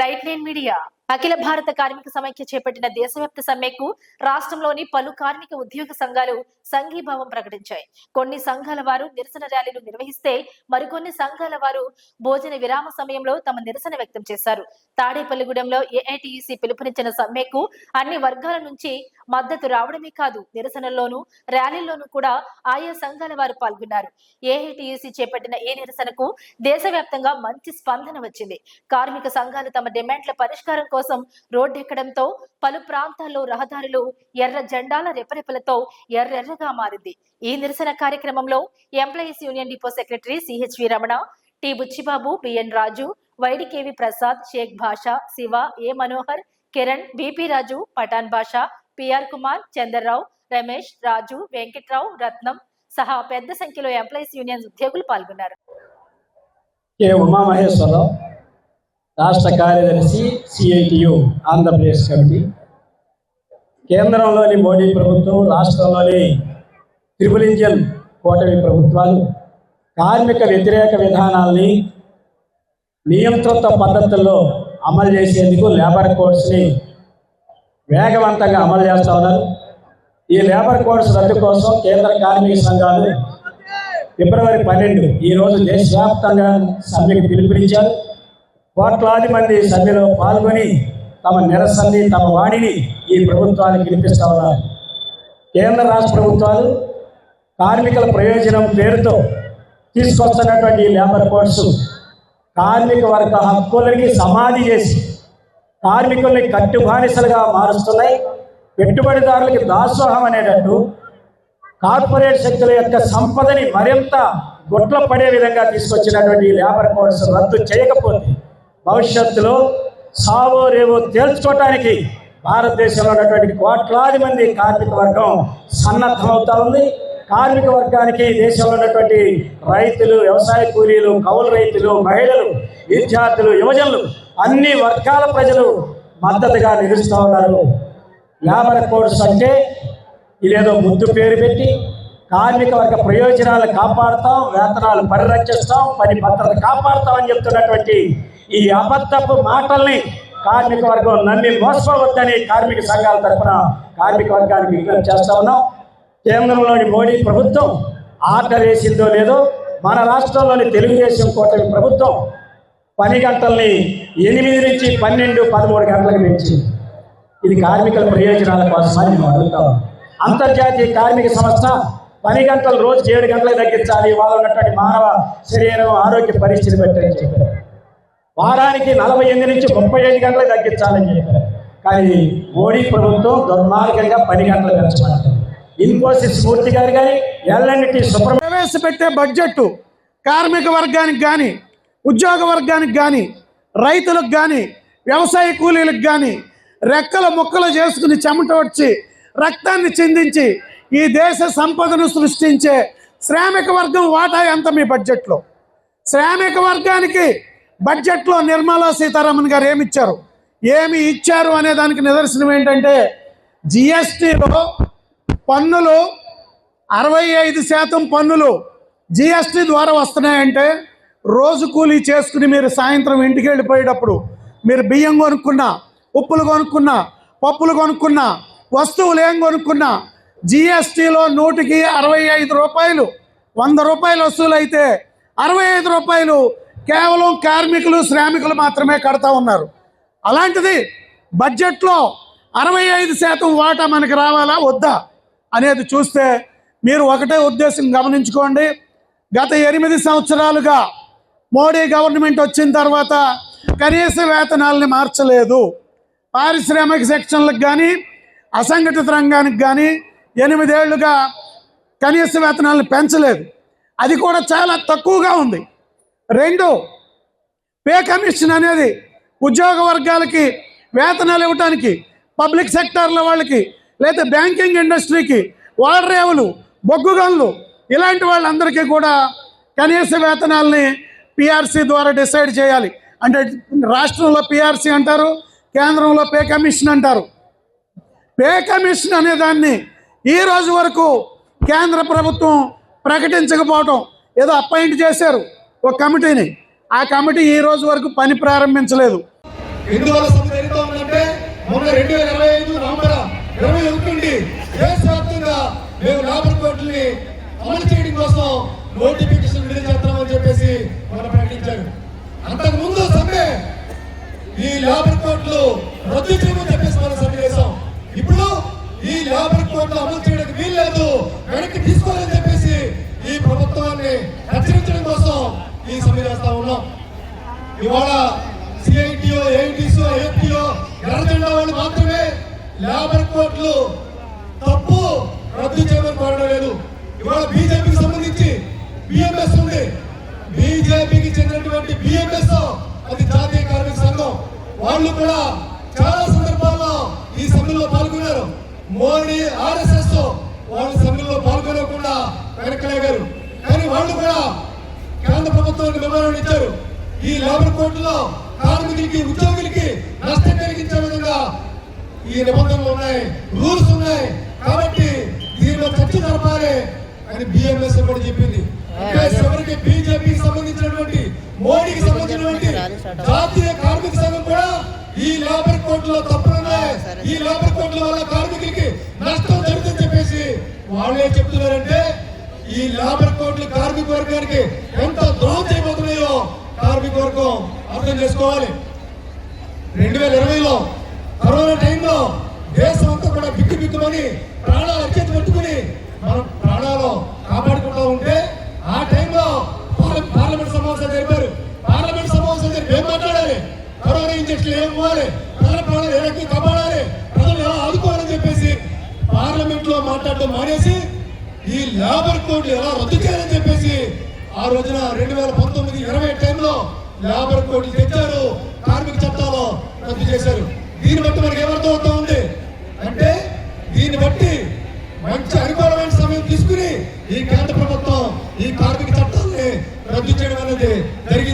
Light line media. అఖిల భారత కార్మిక సమైక్య చేపట్టిన దేశవ్యాప్త సమ్మెకు రాష్ట్రంలోని పలు కార్మిక ఉద్యోగ సంఘాలు సంఘీభావం ప్రకటించాయి. కొన్ని సంఘాల వారు నిరసన ర్యాలీలు నిర్వహిస్తే మరికొన్ని సంఘాల వారు భోజన విరామ సమయంలో తమ నిరసన వ్యక్తం చేశారు. తాడేపల్లిగూడెంలో ఏఐటియుసి పిలుపునిచ్చిన సమ్మెకు అన్ని వర్గాల నుంచి మద్దతు రావడమే కాదు నిరసనల్లోనూ ర్యాలీల్లోనూ కూడా ఆయా సంఘాల వారు పాల్గొన్నారు. ఏఐటియుసి చేపట్టిన ఈ నిరసనకు దేశవ్యాప్తంగా మంచి స్పందన వచ్చింది. కార్మిక సంఘాలు తమ డిమాండ్ల పరిష్కారం కోసం రోడ్డెక్కడంతో పలు ప్రాంతాల్లో రహదారులు ఎర్ర జెండాల రెపరెపలతో ఎర్రెర్రగా మారింది. ఈ నిరసన కార్యక్రమంలో employees union depot secretary CHV Ramana T Buchibabu BN Raju YDKV Prasad Shaik Basha Shiva A Manohar Kiran BP Raju Pathan Basha PR Kumar Chandarrao Ramesh Raju Venkatrao Ratnam సహా పెద్ద సంఖ్యలో ఎంప్లాయీస్ యూనియన్ ఉద్యోగులు పాల్గొన్నారు. K. Umamaheswararao రాష్ట్ర కార్యదర్శి CITU Andhra Pradesh committee. కేంద్రంలోని మోడీ ప్రభుత్వం రాష్ట్రంలోని ట్రిపుల్ ఇంజన్ కూటమి ప్రభుత్వాలు కార్మిక వ్యతిరేక విధానాల్ని నియంత్రిత పద్ధతుల్లో అమలు చేసేందుకు లేబర్ కోడ్స్ని వేగవంతంగా అమలు చేస్తా ఉన్నారు. ఈ లేబర్ కోడ్స్ రద్దు కోసం కేంద్ర కార్మిక సంఘాలు ఫిబ్రవరి పన్నెండు ఈరోజు దేశవ్యాప్తంగా సమ్మెకు పిలుపునిచ్చారు. కోట్లాది మంది సమ్మెలో పాల్గొని తమ నిరసనని తమ వాణిని ఈ ప్రభుత్వానికి వినిపిస్తా ఉన్నారు. కేంద్ర రాష్ట్ర ప్రభుత్వాలు కార్మికుల ప్రయోజనం పేరుతో తీసుకొస్తున్నటువంటి ఈ లేబర్ కోడ్స్ కార్మిక వర్గ హక్కులకి సమాధి చేసి కార్మికుల్ని కట్టు బానిసలుగా మారుస్తున్నాయి. పెట్టుబడిదారులకి దాసోహం అనేటట్టు కార్పొరేట్ శక్తుల యొక్క సంపదని మరింత గొట్ల పడే విధంగా తీసుకొచ్చినటువంటి లేబర్ కోడ్స్ రద్దు చేయకపోతే భవిష్యత్తులో సావో రేవో తేల్చుకోవటానికి భారతదేశంలో ఉన్నటువంటి కోట్లాది మంది కార్మిక వర్గం సన్నద్ధమవుతా ఉంది. కార్మిక వర్గానికి దేశంలో ఉన్నటువంటి రైతులు వ్యవసాయ కూలీలు కౌలు రైతులు మహిళలు విద్యార్థులు యువజనులు అన్ని వర్గాల ప్రజలు మద్దతుగా నిలుస్తూ ఉన్నారు. లేబర్ కోడ్స్ అంటే ఇదేదో ముద్దు పేరు పెట్టి కార్మిక వర్గ ప్రయోజనాలు కాపాడుతాం వేతనాలు పరిరక్షిస్తాం పని భద్రత కాపాడుతాం అని చెప్తున్నటువంటి ఈ అబద్ధపు మాటల్ని కార్మిక వర్గం నమ్మి మోసపోవద్దని కార్మిక సంఘాల తరఫున కార్మిక వర్గానికి విజ్ఞప్తి చేస్తా ఉన్నాం. కేంద్రంలోని మోడీ ప్రభుత్వం ఆర్డర్ వేసిందో లేదో మన రాష్ట్రంలోని తెలుగుదేశం కూటమి ప్రభుత్వం పని గంటల్ని ఎనిమిది నుంచి పన్నెండు పదమూడు గంటలకు పెంచి. ఇది కార్మికుల ప్రయోజనాల కోసమని మేము అడుగుతాం. అంతర్జాతీయ కార్మిక సంస్థ పని గంటలు రోజుకి ఏడు గంటలకు తగ్గించాలి. వాళ్ళ ఉన్నటువంటి మానవ శరీరం ఆరోగ్య పరిస్థితి పెట్టని చెప్పారు. వారానికి నలభై ఎనిమిది నుంచి ముప్పై ఐదు గంటలకు తగ్గించాలని చెప్పారు. కానీ మోడీ ప్రభుత్వం దుర్మార్గంగా పని గంటలు పెంచమంటారు ఇన్ఫోసిస్ మూర్తి గారు కానీ ఎల్ఎన్టీ సుప్రమ ప్రవేశపెట్టే బడ్జెట్ కార్మిక వర్గానికి కానీ ఉద్యోగ వర్గానికి కానీ రైతులకు కానీ వ్యవసాయ కూలీలకు కానీ రెక్కల ముక్కలు చేసుకుని చెమట వచ్చి రక్తాన్ని చిందించి ఈ దేశ సంపదను సృష్టించే శ్రామిక వర్గం వాటా ఎంత మీ బడ్జెట్లో? శ్రామిక వర్గానికి బడ్జెట్లో నిర్మలా సీతారామన్ గారు ఏమి ఇచ్చారు ఏమి ఇచ్చారు అనే దానికి నిదర్శనం ఏంటంటే జిఎస్టిలో పన్నులు అరవై ఐదు శాతం పన్నులు జిఎస్టీ ద్వారా వస్తున్నాయంటే రోజు కూలీ చేసుకుని మీరు సాయంత్రం ఇంటికి వెళ్ళిపోయేటప్పుడు మీరు బియ్యం కొనుక్కున్నా ఉప్పులు కొనుక్కున్నా పప్పులు కొనుక్కున్నా వస్తువులు ఏం కొనుక్కున్నా జిఎస్టీలో నూటికి అరవై ఐదు రూపాయలు వంద రూపాయలు వస్తువులు అయితే అరవై ఐదు రూపాయలు కేవలం కార్మికులు శ్రామికులు మాత్రమే కడతా ఉన్నారు. అలాంటిది బడ్జెట్లో అరవై ఐదు శాతం వాటా మనకి రావాలా వద్దా అనేది చూస్తే మీరు ఒకటే ఉద్దేశం గమనించుకోండి. గత ఎనిమిది సంవత్సరాలుగా మోడీ గవర్నమెంట్ వచ్చిన తర్వాత కనీస వేతనాలని మార్చలేదు. పారిశ్రామిక సెక్షన్లకు కానీ అసంఘటిత రంగానికి కానీ ఎనిమిదేళ్ళుగా కనీస వేతనాలను పెంచలేదు. అది కూడా చాలా తక్కువగా ఉంది. రెండు పే కమిషన్ అనేది ఉద్యోగ వర్గాలకి వేతనాలు ఇవ్వటానికి పబ్లిక్ సెక్టార్ల వాళ్ళకి లేదా బ్యాంకింగ్ ఇండస్ట్రీకి వాడరేవులు బొగ్గు గనులు ఇలాంటి వాళ్ళందరికీ కూడా కనీస వేతనాలని పిఆర్సీ ద్వారా డిసైడ్ చేయాలి. అంటే రాష్ట్రంలో పిఆర్సీ అంటారు కేంద్రంలో పే కమిషన్ అంటారు. పే కమిషన్ అనే దాన్ని ఈ రోజు వరకు కేంద్ర ప్రభుత్వం ప్రకటించకపోవటం ఏదో అపాయింట్ చేశారు ఒక కమిటీని. ఆ కమిటీ ఈ రోజు వరకు పని ప్రారంభించలేదు. ఉందంటే మొన్న రెండు వేల ఇరవై ఐదు నవంబర్ ఇరవై ఒకటి నుండి దేశవ్యాప్తంగా మేము లేబర్ అమలు చేయడం కోసం నోటిఫికేషన్ విడుదల చెప్పేసి మనం ప్రకటించారు. అంతకు ముందు సమ్మె ఈ లేబర్ కోర్టులు రద్దు చేయమని చెప్పేసి మనం సమ్మె చేసాం ఇప్పుడు ఈ లేబర్ కోర్టులు అమలు చేయడానికి వీల్లేదు వెనక్కి తీసుకోవాలని చెప్పేసి ఈ ప్రభుత్వాన్ని హెచ్చరించడం కోసం ఈ సమ్మె చేస్తా ఉన్నాం. ఇవాళ సిఐటిఓ ఏఐటిసో ఏపీఓ ఎర్రజెండా వాళ్ళు మాత్రమే లేబర్ కోర్టులు తప్పు రద్దు చేయమని కోరడం లేదు. ఇవాళ బీజేపీకి సంబంధించి బిఎంఎస్ ఉంది. బీజేపీకి చెందినటువంటి బిఎంఎస్ అది జాతీయ కార్మిక సంఘం. వాళ్ళు కూడా చాలా సందర్భాల్లో ఈ సమ్మెలో పాల్గొన్నారు. మోడీ ఆర్ఎస్ఎస్ వాళ్ళు సమ్మెలో పాల్గొనకుండా వెనకలేగారు కానీ వాళ్ళు కూడా కేంద్ర ప్రభుత్వానికి వివరణ ఇచ్చారు. ఈ లేబర్ కోర్టులో కార్మికులకి ఉద్యోగులకి నష్టం కలిగించే విధంగా ఈ నిబంధనలు ఉన్నాయి రూల్స్ ఉన్నాయి. కాబట్టి దీనిలో చర్చ జరపాలి అని బిఎంఎస్ కూడా చెప్పింది. చివరికి బీజేపీకి సంబంధించినటువంటి మోడీకి సంబంధించినటువంటి జాతీయ కార్మిక సంఘం కూడా ఈ లేబర్ కోర్టులో తప్పులున్నాయి ఈ లేబర్ కోర్టుల వల్ల కార్మికులకి నష్టం జరుగుతుందని చెప్పేసి వాళ్ళే చెప్తున్నారంటే ఈ లేబర్ కోర్టులు కార్మిక వర్గానికి ఎంత ద్రోహం చేయబోతున్నాయో కార్మిక వర్గం అర్థం చేసుకోవాలి. రెండు వేల ఇరవైలో కరోనా టైంలో దేశం అంతా కూడా బిక్కు బిక్కుమని ప్రాణాలు అత్యంత పెట్టుకుని మనం ప్రాణాలు కాపాడుకుంటూ ఉంటే ఆ టైంలో పార్ల- పార్లమెంట్ సమావేశాలు జరిపారు పార్లమెంట్ సమావేశాలు జరిపి ఏం మాట్లాడాలి కరోనా ఇంజక్షన్లు ఏం ఇవ్వాలి ప్రజల ప్రాణాలు ఏ రకంగా కాపాడాలి ప్రజలు ఎలా ఆదుకోవాలని చెప్పేసి పార్లమెంట్ మాట్లాడడం మానేసి ఈ లేబర్ కోడ్ ఎలా రద్దు చేయాలని చెప్పేసి ఆ రోజున రెండు వేల పంతొమ్మిది ఇరవై టైంలో లేబర్ కోడ్ తెచ్చారు. కార్మిక చట్టాలు రద్దు చేశారు. దీన్ని బట్టి మనకి ఏమర్థం అవుతా ఉంది? అంటే దీన్ని బట్టి మంచి అనుకూలమైన సమయం తీసుకుని ఈ కేంద్ర ప్రభుత్వం ఈ కార్మిక చట్టాలని రద్దు చేయడం అనేది జరిగింది.